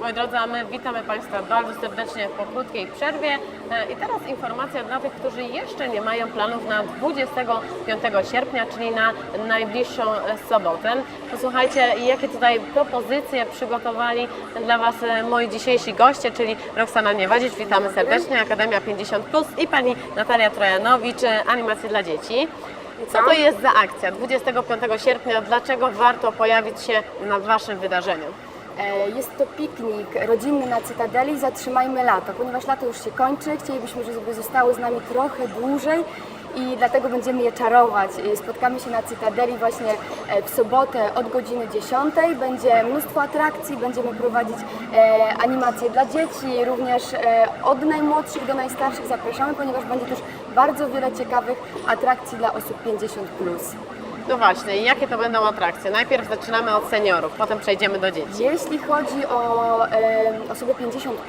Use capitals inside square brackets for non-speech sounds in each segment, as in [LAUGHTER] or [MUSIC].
Moi drodzy, a my witamy Państwa bardzo serdecznie po krótkiej przerwie. E, I teraz informacja dla tych, którzy jeszcze nie mają planów na 25 sierpnia, czyli na najbliższą sobotę. Posłuchajcie, jakie tutaj propozycje przygotowali dla Was e, moi dzisiejsi goście, czyli Roxana Niewadzić, witamy serdecznie, Akademia 50+, i Pani Natalia Trojanowicz, e, Animacje dla Dzieci. Co to jest za akcja 25 sierpnia? Dlaczego warto pojawić się na Waszym wydarzeniu? E, Jest to piknik rodzinny na Cytadeli Zatrzymajmy Lato. Ponieważ lato już się kończy, chcielibyśmy, żeby zostało z nami trochę dłużej i dlatego będziemy je czarować. E, Spotkamy się na Cytadeli właśnie e, w sobotę od godziny 10. Będzie mnóstwo atrakcji, będziemy prowadzić animacje dla dzieci, również od najmłodszych do najstarszych zapraszamy, ponieważ będzie też bardzo wiele ciekawych atrakcji dla osób 50+. No właśnie, i jakie to będą atrakcje? Najpierw zaczynamy od seniorów, potem przejdziemy do dzieci. Jeśli chodzi o e, osoby 50,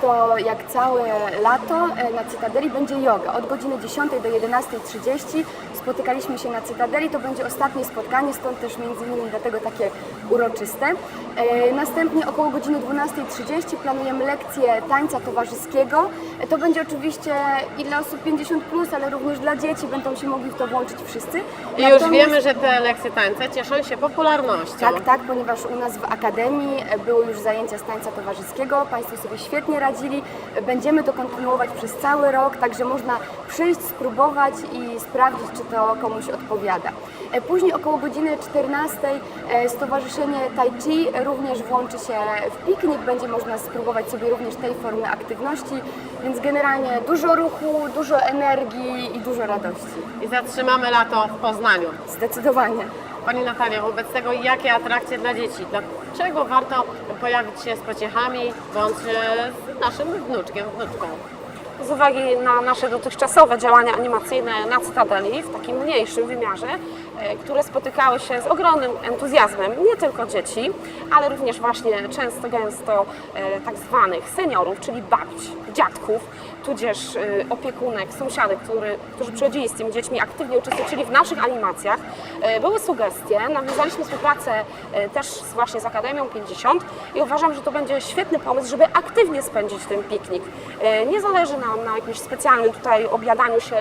to jak całe lato e, na Cytadeli będzie yoga. Od godziny 10 do 11.30 spotykaliśmy się na Cytadeli. To będzie ostatnie spotkanie, stąd też między innymi dlatego takie uroczyste. E, następnie około godziny 12.30 planujemy lekcję tańca towarzyskiego. E, to będzie oczywiście i dla osób 50, ale również dla dzieci będą się mogli w to włączyć wszyscy. I już Natomiast- wiemy, że te lekcje tańca cieszą się popularnością. tak, tak, ponieważ u nas w Akademii e, były już zajęcia z tańca towarzyskiego. Państwo sobie świetnie radzili. Będziemy to kontynuować przez cały rok, także można przyjść, spróbować i sprawdzić, czy to komuś odpowiada. E, Później około godziny 14 e, Stowarzyszenie Tai Chi również włączy się w piknik. Będzie można spróbować sobie również tej formy aktywności, więc generalnie dużo ruchu, dużo energii i dużo radości. I zatrzymamy lato w Poznaniu. Zdecydowanie. Pani Natalia, wobec tego jakie atrakcje dla dzieci? Dlaczego warto pojawić się z pociechami bądź z naszym wnuczkiem, wnuczką? Z uwagi na nasze dotychczasowe działania animacyjne na Cytadeli w takim mniejszym wymiarze, e, które spotykały się z ogromnym entuzjazmem nie tylko dzieci, ale również właśnie często gęsto e, tak zwanych seniorów, czyli babci, dziadków, tudzież e, opiekunek, sąsiadek, który, którzy przychodzili z tymi dziećmi, aktywnie uczestniczyli w naszych animacjach. E, Były sugestie, nawiązaliśmy współpracę e, też właśnie z Akademią 50 i uważam, że to będzie świetny pomysł, żeby aktywnie spędzić ten piknik. Nie zależy nam na jakimś specjalnym tutaj objadaniu się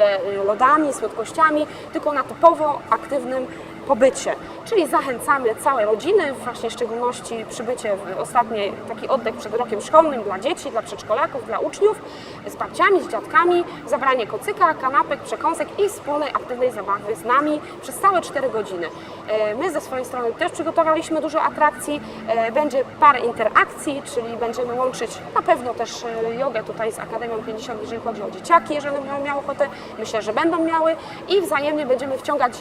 lodami, słodkościami, tylko na typowo aktywnym pobycie. Czyli zachęcamy całe rodziny, właśnie w szczególności przybycie w ostatni taki oddech przed rokiem szkolnym dla dzieci, dla przedszkolaków, dla uczniów, z babciami, z dziadkami, zabranie kocyka, kanapek, przekąsek i wspólnej aktywnej zabawy z nami przez całe 4 godziny. E, My ze swojej strony też przygotowaliśmy dużo atrakcji, E, będzie parę interakcji, czyli będziemy łączyć na pewno też e, jogę tutaj z Akademią 50, jeżeli chodzi o dzieciaki, jeżeli będą miały ochotę, myślę, że będą miały i wzajemnie będziemy wciągać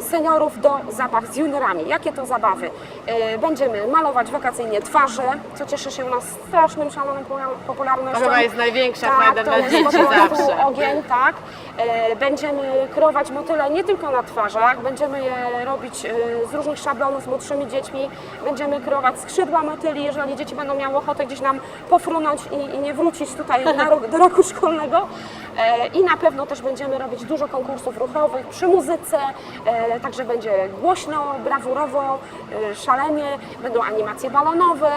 seniorów do zabaw z juniorami. Jakie to zabawy? E, Będziemy malować wakacyjnie twarze, co cieszy się u nas strasznym, szalonym popularnością. To chyba jest największa Tak, frajda dla dzieci zawsze. ogień, tak. E, Będziemy kreować motyle nie tylko na twarzach, będziemy je robić e, z różnych szablonów z młodszymi dziećmi, będziemy kreować skrzydła motyli, jeżeli dzieci będą miały ochotę gdzieś nam pofrunąć i, i nie wrócić tutaj do roku szkolnego. E, I na pewno też będziemy robić dużo konkursów ruchowych przy muzyce, e, także będzie głośno, brawurowo, e, szalenie, będą animacje balonowe,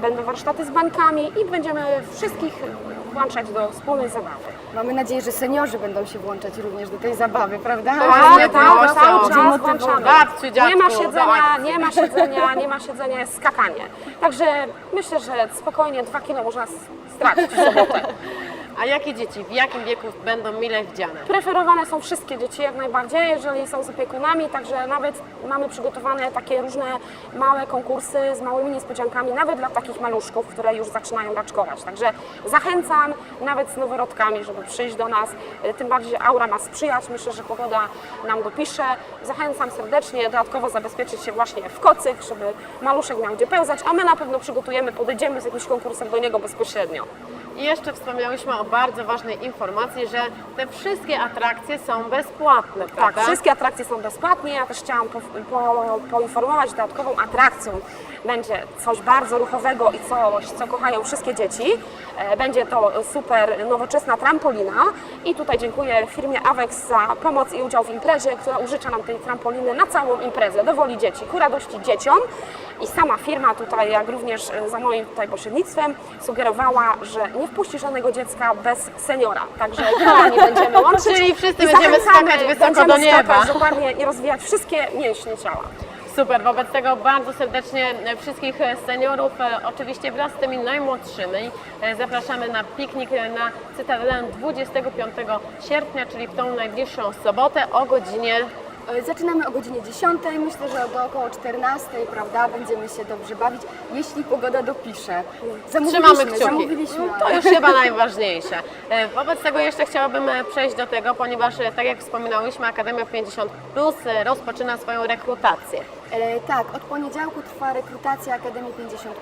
będą warsztaty z bańkami i będziemy wszystkich włączać do wspólnej zabawy. Mamy nadzieję, że seniorzy będą się włączać również do tej zabawy, prawda? Tak, Że- tak, cały, o, czas włączamy. Babciu, Nie ma dziadku, siedzenia, nie ma siedzenia, nie ma siedzenia, jest skakanie. Także myślę, że spokojnie dwa kilo można stracić w sobotę. [LAUGHS] A jakie dzieci, w jakim wieku będą mile widziane? Preferowane są wszystkie dzieci jak najbardziej, jeżeli są z opiekunami, także nawet mamy przygotowane takie różne małe konkursy z małymi niespodziankami, nawet dla takich maluszków, które już zaczynają raczkować. Także zachęcam nawet z noworodkami, żeby przyjść do nas, tym bardziej aura ma sprzyjać, myślę, że pogoda nam dopisze. Zachęcam serdecznie, dodatkowo zabezpieczyć się właśnie w kocyk, żeby maluszek miał gdzie pełzać, a my na pewno przygotujemy, podejdziemy z jakimś konkursem do niego bezpośrednio. I jeszcze wspomniałyśmy o bardzo ważnej informacji, że te wszystkie atrakcje są bezpłatne, Tak, prawda? wszystkie atrakcje są bezpłatnie. Ja też chciałam po, po, poinformować, że dodatkową atrakcją będzie coś bardzo ruchowego i coś, co kochają wszystkie dzieci. E, Będzie to super nowoczesna trampolina i tutaj dziękuję firmie Avex za pomoc i udział w imprezie, która użycza nam tej trampoliny na całą imprezę, do woli dzieci, ku radości dzieciom. I sama firma tutaj, jak również za moim tutaj pośrednictwem, sugerowała, że nie wpuści żadnego dziecka bez seniora. Także [LAUGHS] kochani będziemy łączyć. Czyli wszyscy będziemy skakać wysoko będziemy do nieba. Skakać, dokładnie i rozwijać wszystkie mięśnie ciała. Super, wobec tego bardzo serdecznie wszystkich seniorów, e, oczywiście wraz z tymi najmłodszymi, e, zapraszamy na piknik na Cytadelę 25 sierpnia, czyli w tą najbliższą sobotę o godzinie Zaczynamy o godzinie 10. Myślę, że do około 14, prawda? Będziemy się dobrze bawić, jeśli pogoda dopisze. Zamówiliśmy, Trzymamy kciuki. zamówiliśmy. To już chyba najważniejsze. E, Wobec tego jeszcze chciałabym e, przejść do tego, ponieważ e, tak jak wspominałyśmy, Akademia 50 Plus e, rozpoczyna swoją rekrutację. E, tak, od poniedziałku trwa rekrutacja Akademii 50.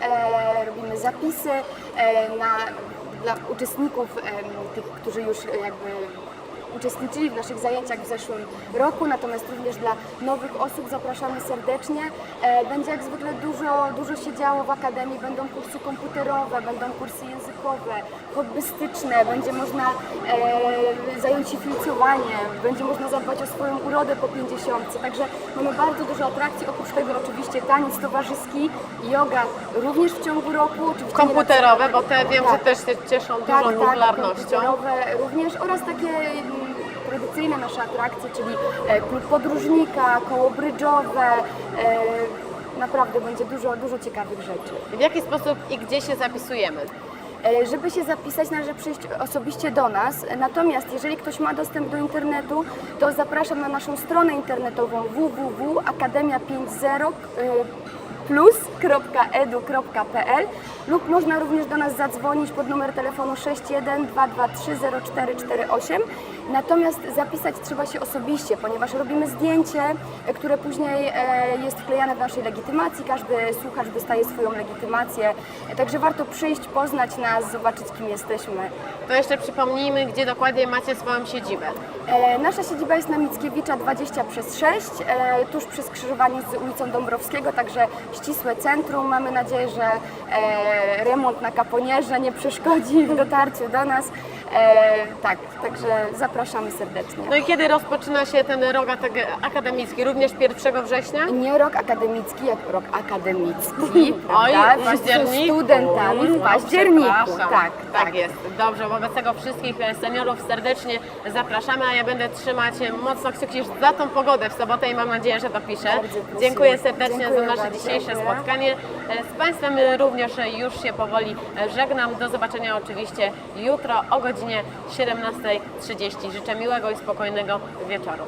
E, robimy zapisy e, na, dla uczestników, em, tych, którzy już e, jakby uczestniczyli w naszych zajęciach w zeszłym roku, natomiast również dla nowych osób zapraszamy serdecznie. E, będzie jak zwykle dużo, dużo się działo w Akademii, będą kursy komputerowe, będą kursy językowe, hobbystyczne, będzie można e, zająć się filcowaniem, będzie można zadbać o swoją urodę po 50, także mamy bardzo dużo atrakcji, oprócz tego oczywiście taniec towarzyski, yoga również w ciągu roku. Oczywiście Komputerowe, bo te wiem, że Tak. też się cieszą tak, dużą tak, popularnością. komputerowe również oraz takie mm, tradycyjne nasze atrakcje, czyli e, klub podróżnika, koło brydżowe. E, naprawdę będzie dużo, dużo ciekawych rzeczy. W jaki sposób i gdzie się zapisujemy? E, Żeby się zapisać, należy przyjść osobiście do nas. Natomiast jeżeli ktoś ma dostęp do internetu, to zapraszam na naszą stronę internetową www.akademia50 plus.edu.pl lub można również do nas zadzwonić pod numer telefonu 61 223 0448. Natomiast zapisać trzeba się osobiście, ponieważ robimy zdjęcie, e, które później e, jest wklejane w naszej legitymacji. Każdy słuchacz dostaje swoją legitymację. Także warto przyjść, poznać nas, zobaczyć kim jesteśmy. To jeszcze przypomnijmy, gdzie dokładnie macie swoją siedzibę. E, Nasza siedziba jest na Mickiewicza 20 przez 6, e, tuż przy skrzyżowaniu z ulicą Dąbrowskiego, także ścisłe centrum. Mamy nadzieję, że remont na Kaponierze nie przeszkodzi w dotarciu do nas. E, tak, także zapraszamy serdecznie. No i kiedy rozpoczyna się ten rok akademicki? Również 1 września? Nie rok akademicki, jak rok akademicki, Oj, w październiku. studentami w październiku. przepraszam. Tak, tak jest. Dobrze, wobec tego wszystkich e, seniorów serdecznie zapraszamy, a ja będę trzymać mocno kciuki za tą pogodę w sobotę i mam nadzieję, że to piszę. Dziękuję serdecznie Dziękuję za nasze bardzo. dzisiejsze spotkanie. E, Z Państwem również e, już się powoli żegnam. Do zobaczenia oczywiście jutro o godzinie 17.30. Życzę miłego i spokojnego wieczoru.